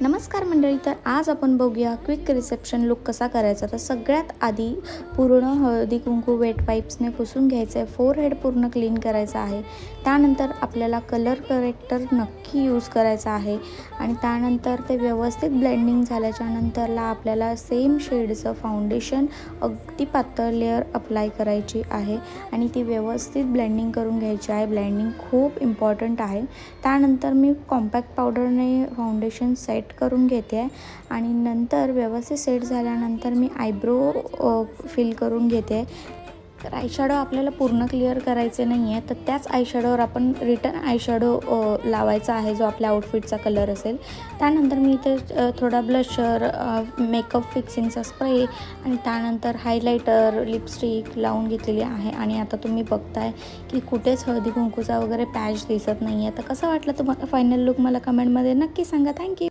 नमस्कार मंडळी तर आज आपण बघूया क्विक रिसेप्शन लुक कसा करायचा. तर सगळ्यात आधी पूर्ण हळदी कुंकू वेट पाईप्सने पुसून घ्यायचं आहे फोर हेड पूर्ण क्लीन करायचं आहे. त्यानंतर आपल्याला कलर करेक्टर नक्की यूज करायचा आहे. आणि त्यानंतर ते व्यवस्थित ब्लेंडिंग झाल्याच्या नंतरला आपल्याला सेम शेडचं फाउंडेशन अगदी पातळ लेअर अप्लाय करायची आहे. आणि ती व्यवस्थित ब्लेंडिंग करून घ्यायची आहे. ब्लेंडिंग खूप इम्पॉर्टंट आहे. त्यानंतर मी कॉम्पॅक्ट पावडरने फाउंडेशन सेट करून घेते आहे आणि नंतर व्यवस्थित सेट झाल्यानंतर मी आयब्रो फिल करून घेते. तर आयशॅडो आपल्याला पूर्ण क्लिअर करायचे नाही आहे तर त्याच आयशॅडोवर आपण रिटर्न आयशॅडो लावायचा आहे जो आपल्या आउटफिटचा कलर असेल. त्यानंतर मी इथे थोडा ब्लशर मेकअप फिक्सिंगचा स्प्रे आणि त्यानंतर हायलायटर लिपस्टिक लावून घेतलेली आहे. आणि आता तुम्ही बघताय की कुठेच हळदी कुंकूचा वगैरे पॅच दिसत नाही आहे तर कसं वाटलं तुम्हाला? फायनल लुक मला कमेंटमध्ये नक्की सांगा. थँक्यू